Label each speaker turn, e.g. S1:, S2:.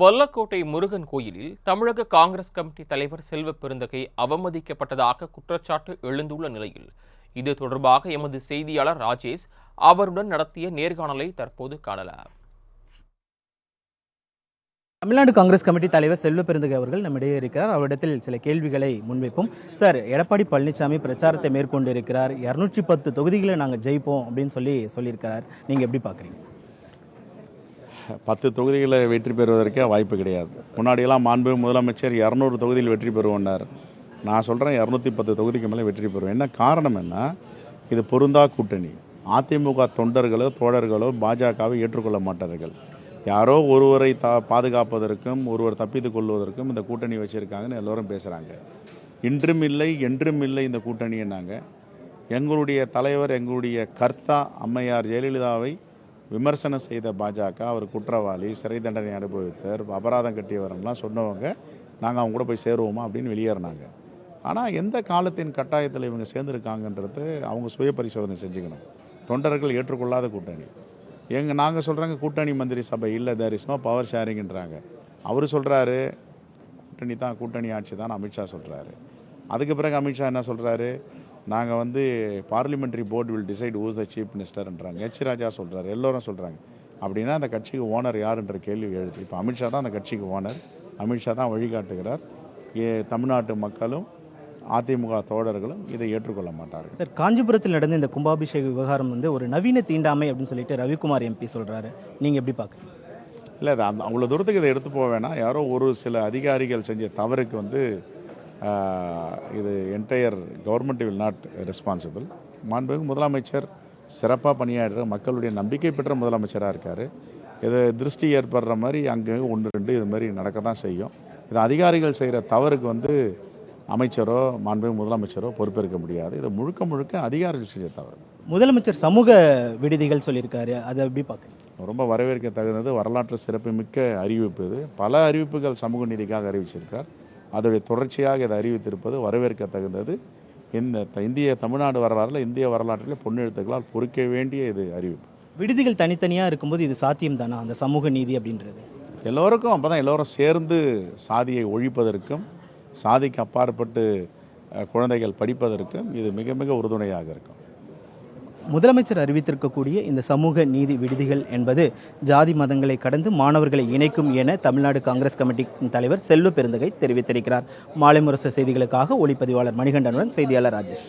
S1: வல்லக்கோட்டை முருகன் கோயிலில் தமிழக காங்கிரஸ் கமிட்டி தலைவர் செல்வ பெருந்தகை அவமதிக்கப்பட்டதாக குற்றச்சாட்டு எழுந்துள்ள நிலையில் இது தொடர்பாக எமது செய்தியாளர் ராஜேஷ் அவருடன் நடத்திய நேர்காணலை தற்போது காணலாம்.
S2: தமிழ்நாடு காங்கிரஸ் கமிட்டி தலைவர் செல்வ பெருந்தகை அவர்கள் நம்மிடையே இருக்கிறார். அவரிடத்தில் சில கேள்விகளை முன்வைப்போம். சார் எடப்பாடி பழனிசாமி பிரச்சாரத்தை மேற்கொண்டு இருக்கிறார் இரநூற்றி பத்து தொகுதிகளை நாங்கள் ஜெயிப்போம் அப்படின்னு சொல்லி சொல்லியிருக்கிறார். நீங்கள் எப்படி பார்க்குறீங்க
S3: பத்து தொகுதிகளை வெற்றி பெறுவதற்கே வாய்ப்பு கிடையாது. முன்னாடியெல்லாம் மாண்பு முதலமைச்சர் இரநூறு தொகுதியில் வெற்றி பெறுவோன்னார். நான் சொல்கிறேன் இரநூத்தி பத்து தொகுதிக்கு மேலே வெற்றி பெறுவேன் என்ன காரணம் என்ன? இது பொருந்தா கூட்டணி. அதிமுக தொண்டர்களோ தோழர்களோ பாஜகவை ஏற்றுக்கொள்ள மாட்டார்கள். யாரோ ஒருவரை தா பாதுகாப்பதற்கும் ஒருவர் தப்பித்துக் கொள்வதற்கும் இந்த கூட்டணி வச்சுருக்காங்கன்னு எல்லோரும் பேசுகிறாங்க இன்றும் இல்லை என்றும் இல்லை இந்த கூட்டணின்னாங்க. எங்களுடைய தலைவர் எங்களுடைய கர்த்தா அம்மையார் ஜெயலலிதாவை விமர்சனம் செய்த பாஜக அவர் குற்றவாளி சிறை தண்டனை அனுபவித்தர் அபராதம் கட்டியவரெல்லாம் சொன்னவங்க நாங்கள் அவங்க கூட போய் சேருவோமா அப்படின்னு வெளியேறினாங்க. ஆனால் எந்த காலத்தின் கட்டாயத்தில் இவங்க சேர்ந்துருக்காங்கன்றது அவங்க சுய பரிசோதனை செஞ்சுக்கணும். தொண்டர்கள் ஏற்றுக்கொள்ளாத கூட்டணி. எங்கள் நாங்கள் சொல்கிறாங்க கூட்டணி மந்திரி சபை இல்லை தேர் இஸ் நோ பவர் ஷேரிங்ன்றாங்க அவர் சொல்கிறாரு கூட்டணி தான் கூட்டணி ஆட்சி தான் அமித்ஷா சொல்கிறாரு அதுக்கு பிறகு அமித்ஷா என்ன சொல்கிறாரு நாங்கள் வந்து parliamentary board will decide who's the chief மினிஸ்டர்ன்றாங்க H Raja சொல்கிறாரு எல்லோரும் சொல்கிறாங்க அப்படின்னா அந்த கட்சிக்கு ஓனர் யாருன்ற கேள்வி எழுது. இப்போ அமித்ஷா தான் அந்த கட்சிக்கு ஓனர் அமித்ஷா தான் வழிகாட்டுகிறார். ஏ தமிழ்நாட்டு மக்களும் அதிமுக தோழர்களும் இதை ஏற்றுக்கொள்ள மாட்டார்கள்.
S2: சார் காஞ்சிபுரத்தில் நடந்த இந்த கும்பாபிஷேக விவகாரம் வந்து ஒரு நவீன தீண்டாமை அப்படின்னு சொல்லிட்டு ரவிக்குமார் எம்பி சொல்கிறாரு நீங்கள் எப்படி பார்க்குறீங்க
S3: இல்லை அது அந்த அவ்வளோ தூரத்துக்கு இதை எடுத்து போக வேணாம். யாரோ ஒரு சில அதிகாரிகள் செஞ்ச தவறுக்கு வந்து இது entire government will not responsible மாண்புமிகு முதலமைச்சர் சிறப்பாக பணியாற்றுற மக்களுடைய நம்பிக்கை பெற்ற முதலமைச்சராக இருக்கார். இது திருஷ்டி ஏற்படுற மாதிரி அங்கே ஒன்று ரெண்டு இது மாதிரி நடக்க தான் செய்யும். இது அதிகாரிகள் செய்கிற தவறுக்கு வந்து அமைச்சரோ மாண்புமிகு முதலமைச்சரோ பொறுப்பேற்க முடியாது. இது முழுக்க முழுக்க அதிகாரிகள் செஞ்ச தவறு.
S2: முதலமைச்சர் சமூக விடுதிகள் சொல்லியிருக்காரு. அதை எப்படி பார்க்குறீங்க?
S3: ரொம்ப வரவேற்க தகுந்தது வரலாற்று சிறப்புமிக்க அறிவிப்பு இது. பல அறிவிப்புகள் சமூக நீதிக்காக அறிவிச்சிருக்கார். அதோடைய தொடர்ச்சியாக இதை அறிவித்திருப்பது வரவேற்க தகுந்தது இந்த இந்திய தமிழ்நாடு வரலாறில் இந்திய வரலாற்றில் பொன்னெழுத்துக்களால் பொறிக்க வேண்டிய இது அறிவிப்பு.
S2: விடுதிகள் தனித்தனியாக இருக்கும்போது இது சாத்தியம் தானா? அந்த சமூக நீதி அப்படின்றது.
S3: எல்லோருக்கும் அப்போ தான் எல்லோரும் சேர்ந்து சாதியை ஒழிப்பதற்கும் சாதிக்கு அப்பாற்பட்டு குழந்தைகள் படிப்பதற்கும் இது மிக மிக உறுதுணையாக இருக்கும்.
S2: முதலமைச்சர் அறிவித்திருக்கக்கூடிய இந்த சமூக நீதி விடுதிகள் என்பது ஜாதி மதங்களை கடந்து மாணவர்களை இணைக்கும் என தமிழ்நாடு காங்கிரஸ் கமிட்டி தலைவர் செல்வ பெருந்தகை தெரிவித்திருக்கிறார். மாலை முரசு செய்திகளுக்காக ஒளிப்பதிவாளர் மணிகண்டனுடன் செய்தியாளர் ராஜேஷ்.